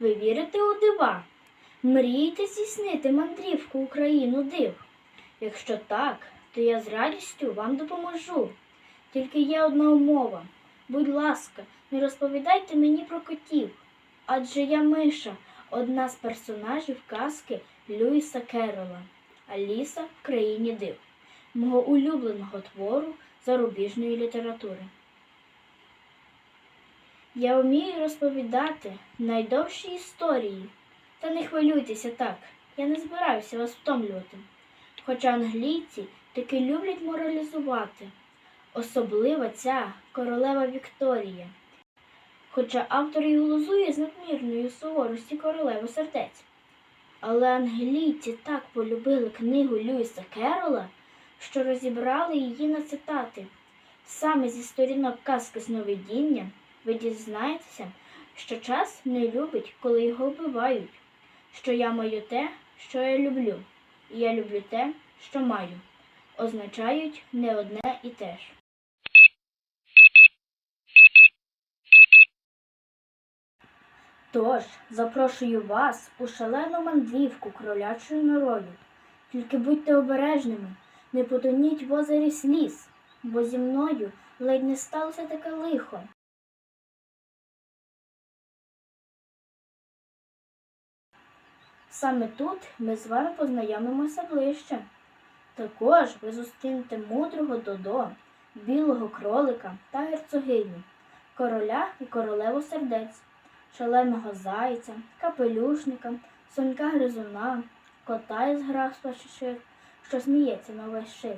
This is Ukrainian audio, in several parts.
Ви вірите у дива? Мрієте здійснити мандрівку у країну див? Якщо так, то я з радістю вам допоможу. Тільки є одна умова. Будь ласка, не розповідайте мені про котів, адже я Миша, одна з персонажів казки Льюіса Керрола Аліса в країні див, мого улюбленого твору зарубіжної літератури. Я вмію розповідати найдовші історії. Та не хвилюйтеся так, я не збираюся вас втомлювати. Хоча англійці таки люблять моралізувати, особливо ця королева Вікторія. Хоча автор і глузує з надмірної суворості королеви сердець. Але англійці так полюбили книгу Льюіса Керрола, що розібрали її на цитати. Саме зі сторінок казки сновидіння ви дізнаєтеся, що час не любить, коли його вбивають, що я маю те, що я люблю, і я люблю те, що маю, означають не одне і те ж. Тож, запрошую вас у шалену мандрівку кролячою норою. Тільки будьте обережними, не потоніть в озері сліз, бо зі мною ледь не сталося таке лихо. Саме тут ми з вами познайомимося ближче. Також ви зустрінете мудрого Додо, білого кролика та герцогиню, короля і королеву сердець, шаленого зайця, капелюшника, сонька гризуна, кота із графства Шишир, що сміється на весь шир,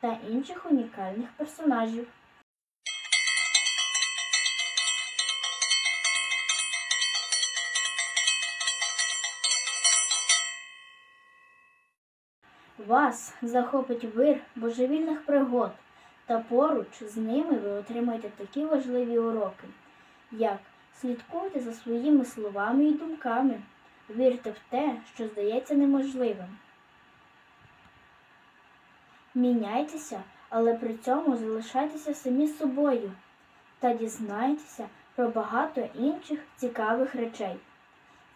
та інших унікальних персонажів. Вас захопить вир божевільних пригод, та поруч з ними ви отримаєте такі важливі уроки, як слідкуйте за своїми словами і думками, вірте в те, що здається неможливим. Міняйтеся, але при цьому залишайтеся самі собою та дізнайтеся про багато інших цікавих речей.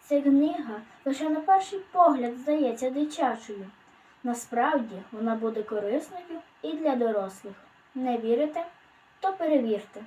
Ця книга лише на перший погляд здається дитячою. Насправді вона буде корисною і для дорослих. Не вірите? То перевірте.